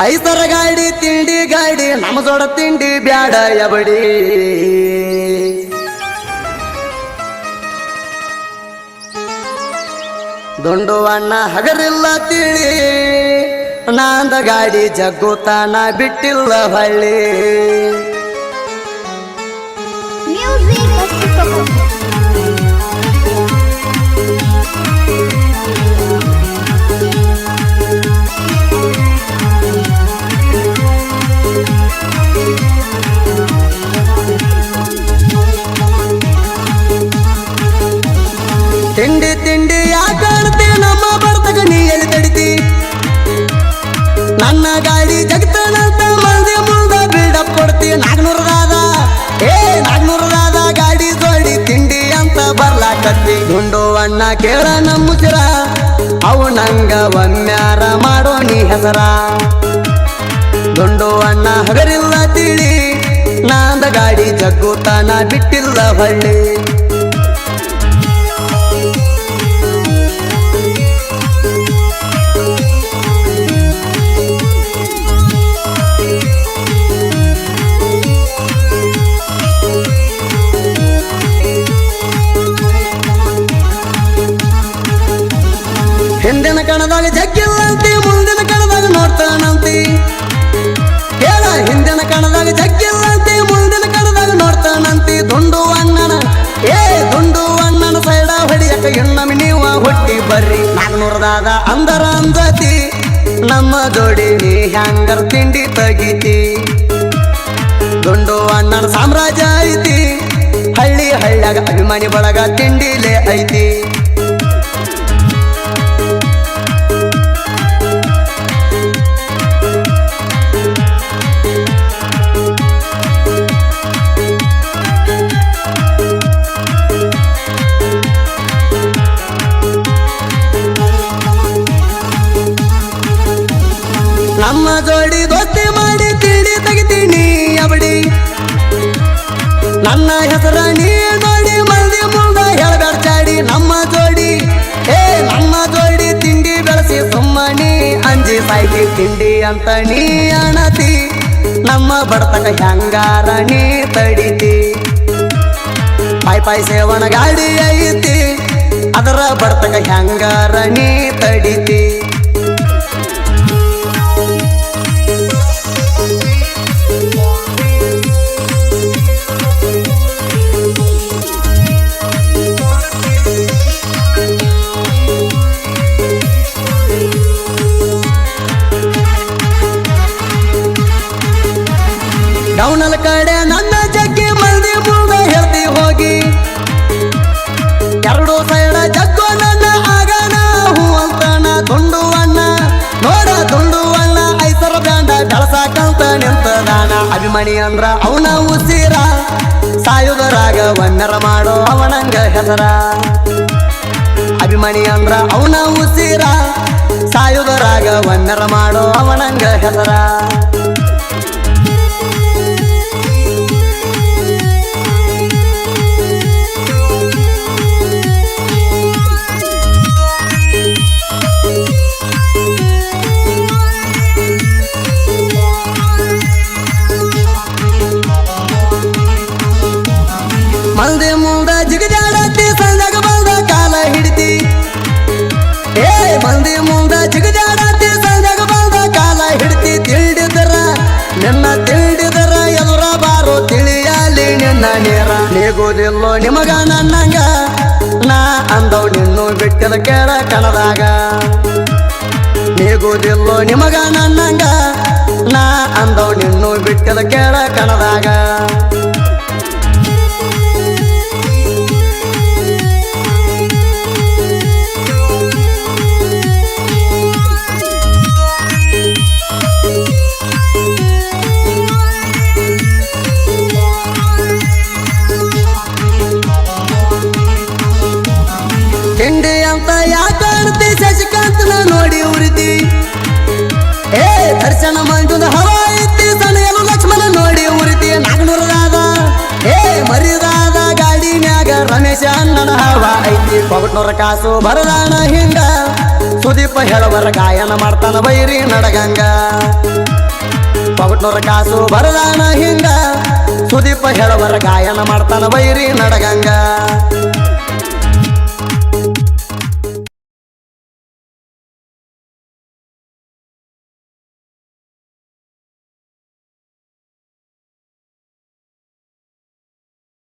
ಐಸರ ಗಾಡಿ, ತಿಂಡಿ ಗಾಡಿ ನಮ್ಮ ಜೋಡ ತಿಂಡಿ, ಬ್ಯಾಡ ಎಬಡಿ. ದುಂಡು ಅಣ್ಣ ಹಗರಿಲ್ಲ ತಿಳಿ, ನಾಂದ ಗಾಡಿ ಜಗ್ಗುತ್ತಾನ ಬಿಟ್ಟಿಲ್ಲ ಹಳ್ಳಿ. ತಿಂಡಿ ತಿಂಡಿ ಯಾಕೆ ನಮ್ಮ ಬರ್ತಕ ನೀ ಎಲ್ಲಿ ತಡಿತಿ? ನನ್ನ ಗಾಡಿ ಜಗತ್ತನಂತ ಮಂದಿ ಮುಂದ ಬಿಲ್ಡಪ್ ಕೊಡ್ತಿ ನಾಗ್ನೂರದಾದ ಏ ನಾಗ್ನೂರದಾದ ಗಾಡಿ ಜೋಡಿ ತಿಂಡಿ ಅಂತ ಬರ್ಲಾಕತ್ತಿ. ಗುಂಡು ಅಣ್ಣ ಕೇಳ ನಮ್ಮ ಮುಜರ ಅವು ನಂಗ ಒಮ್ಮ್ಯಾರ ಮಾಡೋ ನೀ ಹೆಸರ. ಗುಂಡು ಅಣ್ಣ ಹಗರಿಲ್ಲ ತಿಳಿ. ನಾಂದ ಗಾಡಿ ಜಗ್ಗುತ್ತಾನ ಬಿಟ್ಟಿಲ್ಲ ಹಳ್ಳಿ. ನಾಗ್ನೂರದಾದ ಅಂದರ ಅಂದತಿ. ನಮ್ಮ ಜೋಡಿ ನೀ ಹ್ಯಾಂಗರ್ ತಿಂಡಿ ತಗಿತಿ. ದುಂಡು ಅಣ್ಣನ ಸಾಮ್ರಾಜ್ಯ ಐತಿ. ಹಳ್ಳಿ ಹಳ್ಳ್ಯಾಗ ಅಭಿಮಾನಿ ಬಳಗ ತಿಂಡಿಲೇ ಐತಿ. ನಮ್ಮ ಜೋಡಿ ದೋಸ್ತಿ ಮಾಡಿ ತಿಳಿ ತೆಗಿತೀನಿ ಅವಡಿ ನನ್ನ ಹೆಸರ ನೀ ನೋಡಿ ಮಂದಿ ಮುಂದ ಹೇಳ್ಬೇಡ ನಮ್ಮ ಜೋಡಿ, ಏ, ನಮ್ಮ ಜೋಡಿ ತಿಂಡಿ ಬೆಳೆಸಿ ಸುಮ್ಮನಿ ಅಂಜಿ ಸಾಯ್ತಿ ತಿಂಡಿ ಅಂತ ನೀ ಅಣತಿ. ನಮ್ಮ ಬಡತನ ಹೆಂಗಾರ ನೀ ತಡಿತಿ. ಪಾಯ್ ಪಾಯ್ ಸೇವನ ಗಾಡಿ ಐತಿ. ಅದರ ಬಡತನ ಹೆಂಗಾರ ನೀ ತಡಿತಿ. ಡೌನಲ್ ಕಡೆ ನನ್ನ ಜಗ್ಗಿ ಮಂದಿ ಮುಂದ ಹೇಳ್ತಿ ಹೋಗಿ. ಎರಡು ಸೈಡ ಜಗ್ಗು ನನ್ನ ಆಗನ ಹೂ ಅಂತಾನ ದುಂಡು ಅಣ್ಣ. ನೋಡ ತುಂಡು ಅಣ್ಣ, ಐಸರ ಬ್ಯಾಂಡ ಬೆಳಸಾಕಂತ ನಿಂತದಾನ. ಅಭಿಮಾನಿ ಅಂದ್ರ ಅವನ ಉಸಿರ. ಸಾಯುಧರಾಗ ವನ್ನರ ಮಾಡೋ ಅವನಂಗ ಹೆಸರ. ಅಭಿಮಾನಿ ಅಂದ್ರ ಅವನ ಉಸಿರ. ಸಾಯುಧರಾಗ ವನ್ನರ ಮಾಡೋ ಅವನಂಗ ಹೆಸರ. ನಿನ್ನ ನೇರ. ನೀಗುದಿಲ್ಲೋ ನಿಮಗ ನನ್ನಂಗ ನಾ ಅಂದವ್ ನಿನ್ನು ಬಿಟ್ಟಿದ ಕೇಳ ಕಣದಾಗ. ನೀಗೋದಿಲ್ಲೋ ನಿಮಗ ನನ್ನಂಗ ನಾ ಅಂದವ್ ನಿನ್ನು ಬಿಟ್ಟಿದ ಕೇಳ ಕಣದಾಗ. ತಿಂಡಿ ಅಂತ ಯಾಕಿ ಶಶಿಕಾಂತನ ನೋಡಿ ಉರಿತಿ. ಏ, ದರ್ಶನ ಮಾಡಿದ ಹವಾ ಇತ್ತಿ ಲಕ್ಷ್ಮಣ ನೋಡಿ ಉರಿತಿ. ನಾಗನೂರದಾದ ಏ ಮರಿದಾದ ಗಾಡಿ ಮ್ಯಾಗ ರಮೇಶ ಅಣ್ಣನ ಹವಾ ಐತಿ. ಕಾಸು ಬರದಾಣ ಹಿಂಗ. ಸುದೀಪ ಹೇಳವರ ಗಾಯನ ಮಾಡ್ತಾನ ಬೈರಿ ನಡಗಂಗ. ಪೌಟ್ನೂರ ಕಾಸು ಬರದಾಣ ಹಿಂಗ. ಸುದೀಪ ಹೇಳವರ ಗಾಯನ ಮಾಡ್ತಾನ ಬೈರಿ ನಡಗಂಗ.